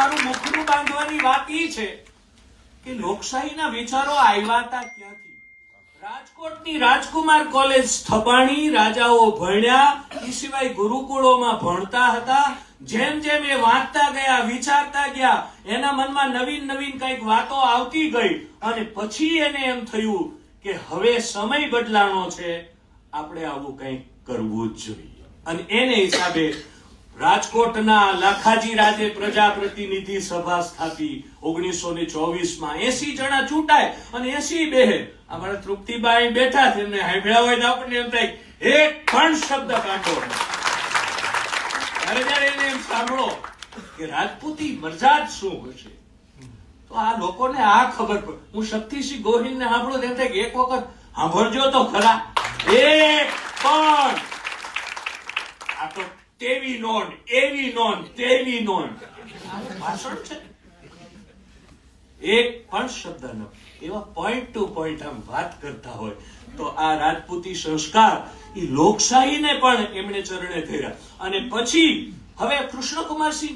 મારું મુખનું બાંધવાની વાત એ છે કે લોકશાહીના વિચારો આવ્યા હતા ક્યાંથી? રાજકોટની રાજકુમાર કોલેજ સ્થપાણી રાજાઓ ભણ્યા, એ સિવાય ગુરુકુળોમાં ભણતા હતા. જેમ જેમ એ વાંચતા ગયા, વિચારતા ગયા, એના મનમાં નવીન નવીન કંઈક વાતો આવતી ગઈ. અને પછી એને એમ થયું કે હવે સમય બદલાણો છે, આપણે આવું કંઈક કરવું જ જોઈએ. અને એને હિસાબે રાજકોટના લાખાજી રાજે પ્રજા પ્રતિનિધિ સભા સ્થાપી. ઓગણીસો ને ચોવીસમાં એસી જણા ચૂંટાય અને એસી બેહે. અમારા તૃપ્તિબાઈ બેઠા છે એમને હાંભળ્યા હોય તો આપણને એમ થાય, એક પણ શબ્દ કાઢો ત્યારે જયારે એને એમ સાંભળો કે રાજપૂતી મરજાદ શું હશે તો આ લોકોને આ ખબર પડે. હું શક્તિસિંહ ગોહિલ ને સાંભળું તેમ થાય કે એક વખત સાંભળજો તો ખરા. એક પણ. આ તો તેવી નોંધ એવી નોંધ તેવી નોંધ. ભાષણ છે? એક પણ શબ્દ ન. એવા પોઈન્ટ ટુ પોઈન્ટ આમ વાત કરતા હોય તો આ રાજપૂતી સંસ્કાર એ લોકશાહીને પણ એમણે ચરણે કર્યા. અને પછી હવે કૃષ્ણકુમારસિંહ